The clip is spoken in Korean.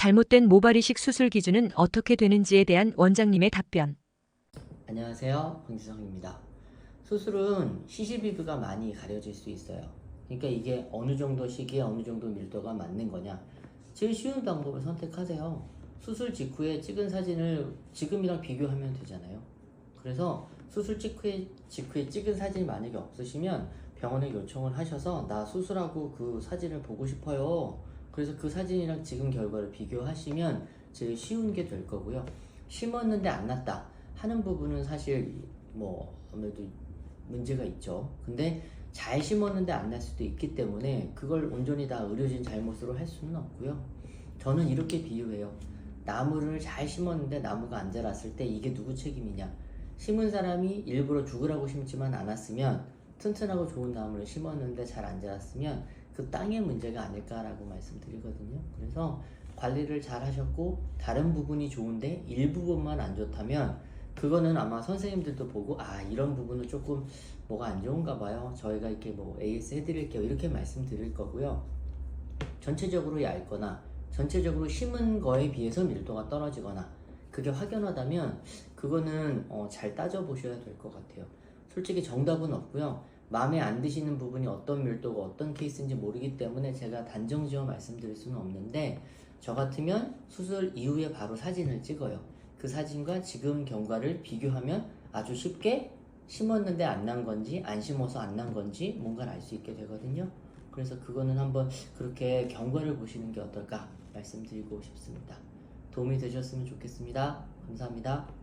잘못된 모발 이식 수술 기준은 어떻게 되는지에 대한 원장님의 답변. 안녕하세요. 황지성입니다. 수술은 시시비비가 많이 가려질 수 있어요. 그러니까 이게 어느 정도 시기에 어느 정도 밀도가 맞는 거냐. 제일 쉬운 방법을 선택하세요. 수술 직후에 찍은 사진을 지금이랑 비교하면 되잖아요. 그래서 수술 직후에, 직후에 찍은 사진이 만약에 없으시면 병원에 요청을 하셔서 나 수술하고 그 사진을 보고 싶어요. 그래서 그 사진이랑 지금 결과를 비교하시면 제일 쉬운 게 될 거고요. 심었는데 안 났다 하는 부분은 사실 뭐 아무래도 문제가 있죠. 근데 잘 심었는데 안 날 수도 있기 때문에 그걸 온전히 다 의료진 잘못으로 할 수는 없고요. 저는 이렇게 비유해요. 나무를 잘 심었는데 나무가 안 자랐을 때 이게 누구 책임이냐? 심은 사람이 일부러 죽으라고 심지만 않았으면 튼튼하고 좋은 나무를 심었는데 잘 안 자랐으면 그 땅의 문제가 아닐까라고 말씀드리거든요. 그래서 관리를 잘 하셨고 다른 부분이 좋은데 일부분만 안 좋다면 그거는 아마 선생님들도 보고 아 이런 부분은 조금 뭐가 안 좋은가 봐요. 저희가 이렇게 뭐 AS 해드릴게요 이렇게 말씀드릴 거고요. 전체적으로 얇거나 전체적으로 심은 거에 비해서 밀도가 떨어지거나 그게 확연하다면 그거는 어, 잘 따져보셔야 될 것 같아요. 솔직히 정답은 없고요. 마음에 안 드시는 부분이 어떤 밀도가 어떤 케이스인지 모르기 때문에 제가 단정지어 말씀드릴 수는 없는데 저 같으면 수술 이후에 바로 사진을 찍어요. 그 사진과 지금 경과를 비교하면 아주 쉽게 심었는데 안 난 건지 안 심어서 안 난 건지 뭔가를 알 수 있게 되거든요. 그래서 그거는 한번 그렇게 경과를 보시는 게 어떨까 말씀드리고 싶습니다. 도움이 되셨으면 좋겠습니다. 감사합니다.